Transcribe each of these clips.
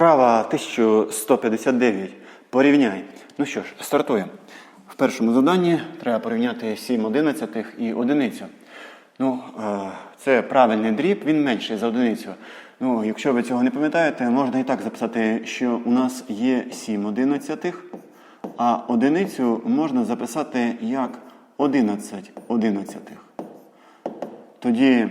Вправа 1159. Порівняй. Ну що ж, стартуємо. В першому заданні треба порівняти 7 одинадцятих і одиницю. Ну, е, це правильний дріб, він менший за одиницю. Ну, якщо ви цього не пам'ятаєте, можна і так записати, що у нас є 7 одинадцятих, а одиницю можна записати як 11 одинадцятих. Тоді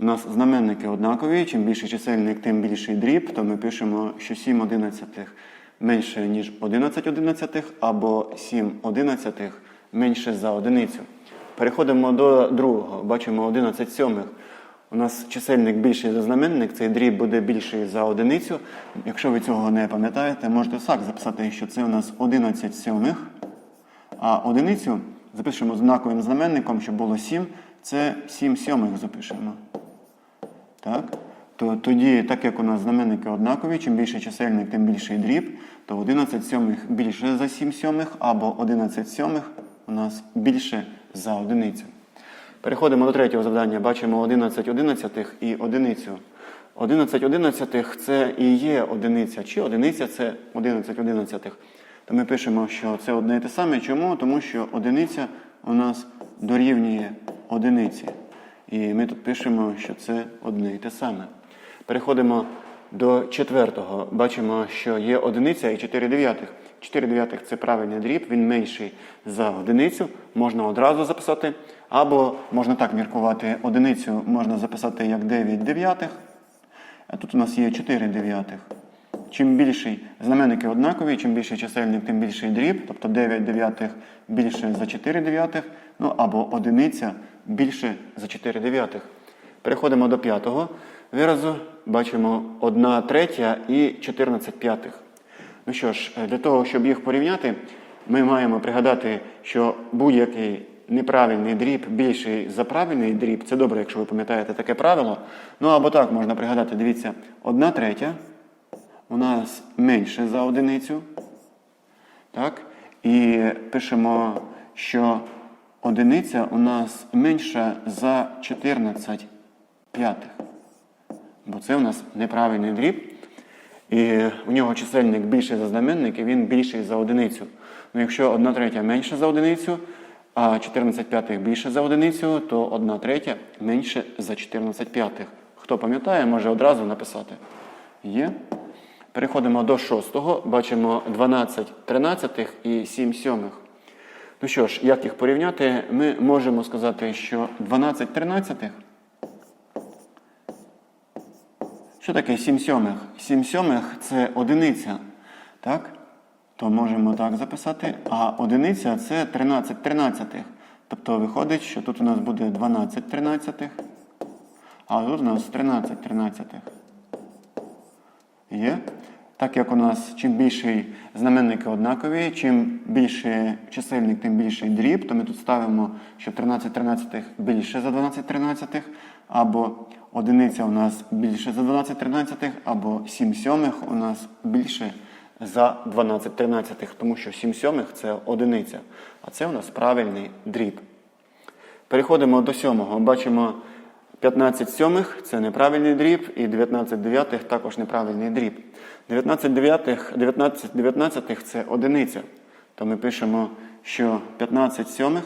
у нас знаменники однакові. Чим більший чисельник, тим більший дріб, то ми пишемо, що 7 одинадцятих менше, ніж 11 одинадцятих, або 7 одинадцятих менше за одиницю. Переходимо до другого. Бачимо 11 сьомих. У нас чисельник більший за знаменник, цей дріб буде більший за одиницю. Якщо ви цього не пам'ятаєте, можете так записати, що це у нас 11 сьомих. А одиницю запишемо знаковим знаменником, щоб було 7. Це 7 сьомих запишемо. Так? То тоді, так як у нас знаменники однакові, чим більший чисельник, тим більший дріб, то 11 сьомих більше за 7 сьомих, або 11 сьомих у нас більше за одиницю. Переходимо до третього завдання. Бачимо 11 одинадцятих і одиницю. 11 одинадцятих це і є одиниця, чи одиниця це 11 одинадцятих. То ми пишемо, що це одне і те саме. Чому? Тому що одиниця у нас дорівнює одиниці. І ми тут пишемо, що це одне і те саме. Переходимо до четвертого. Бачимо, що є одиниця і 4 дев'ятих. 4 дев'ятих це правильний дріб, він менший за одиницю, можна одразу записати. Або можна так міркувати, одиницю можна записати як 9 дев'ятих. А тут у нас є 4 дев'ятих. Чим більший знаменники однакові, чим більший чисельник, тим більший дріб, тобто 9 дев'ятих більше за 4 дев'ятих, ну або одиниця більше за 4 дев'ятих. Переходимо до п'ятого виразу. Бачимо 1 третя і 14 п'ятих. Ну що ж, для того, щоб їх порівняти, ми маємо пригадати, що будь-який неправильний дріб більший за правильний дріб. Це добре, якщо ви пам'ятаєте таке правило. Ну або так можна пригадати, дивіться, 1 третя у нас менше за одиницю. Так? І пишемо, що одиниця у нас менша за 14 п'ятих. Бо це у нас неправильний дріб. І у нього чисельник більший за знаменник, і він більший за одиницю. Ну, якщо 1 третя менше за одиницю, а 14 п'ятих більше за одиницю, то 1 третя менше за 14 п'ятих. Хто пам'ятає, може одразу написати. Є. Переходимо до шостого. Бачимо 12 тринадцятих і 7 сьомих. Ну що ж, як їх порівняти? Ми можемо сказати, що 12 тринадцятих. Що таке 7 сьомих? 7 сьомих це одиниця. Так? То можемо так записати. А одиниця це 13 тринадцятих. Тобто виходить, що тут у нас буде 12 тринадцятих, а тут у нас 13 тринадцятих. Є? Так як у нас чим більший знаменники однакові, чим більший чисельник, тим більший дріб, то ми тут ставимо, що 13 тринадцятих більше за 12 тринадцятих, або одиниця у нас більше за 12 тринадцятих, або 7 сьомих у нас більше за 12 тринадцятих, тому що 7 сьомих це одиниця, а це у нас правильний дріб. Переходимо до сьомого. Бачимо 15 сьомих це неправильний дріб, і 19 дев'ятих також неправильний дріб. 19 дев'ятих, 19 дев'ятнадцятих це одиниця. То ми пишемо, що 15 сьомих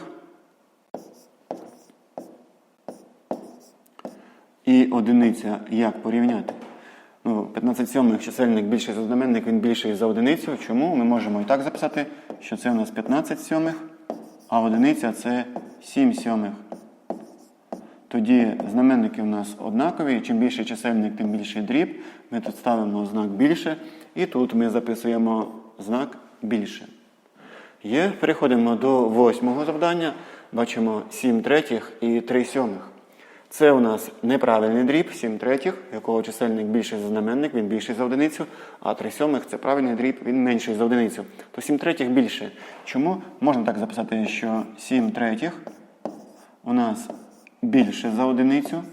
і одиниця як порівняти? Ну, 15 сьомих чисельник більший за знаменник, він більший за одиницю. Чому? Ми можемо і так записати, що це у нас 15 сьомих, а одиниця це 7 сьомих. Тоді знаменники у нас однакові. Чим більший чисельник, тим більший дріб. Ми тут ставимо знак більше, і тут ми записуємо знак більше. Є, переходимо до восьмого завдання. Бачимо 7 третіх і 3 сьомих. Це у нас неправильний дріб, 7 третіх, якого чисельник більший за знаменник, він більший за одиницю, а 3 сьомих це правильний дріб, він менший за одиницю. То 7 третіх більше. Чому? Можна так записати, що 7 третіх у нас більше за одиницю,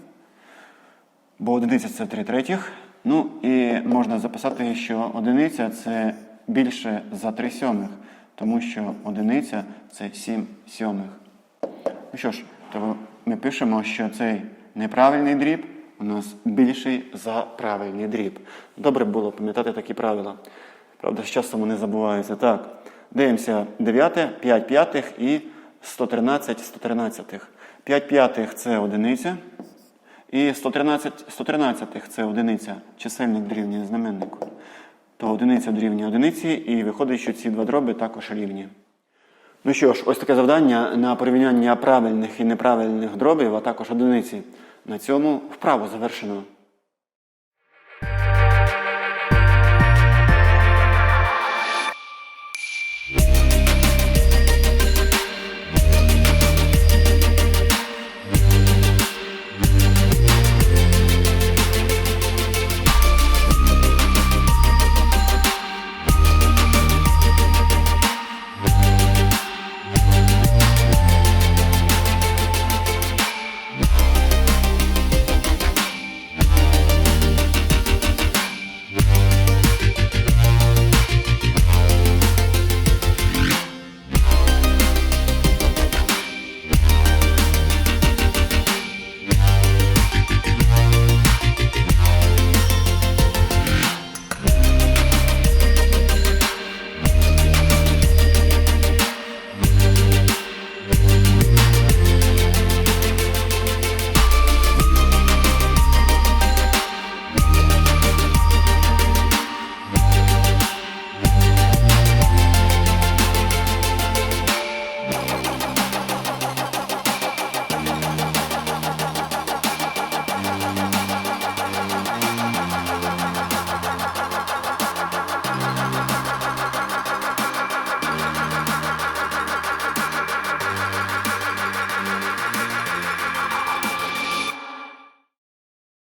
бо одиниця це 3 третіх. Ну і можна записати, що одиниця це більше за 3 сьомих, тому що одиниця це 7 сьомих. Ну що ж, то ми пишемо, що цей неправильний дріб у нас більший за правильний дріб. Добре було пам'ятати такі правила. Правда, з часом вони забуваються. Так, дивимося 9, 5 п'ятих і 113 113. 5 п'ятих це одиниця. І 113 113 це одиниця. Чисельник дорівнює знаменнику. То одиниця дорівнює одиниці, і виходить, що ці два дроби також рівні. Ну що ж, ось таке завдання на порівняння правильних і неправильних дробів, а також одиниці. На цьому вправо завершено.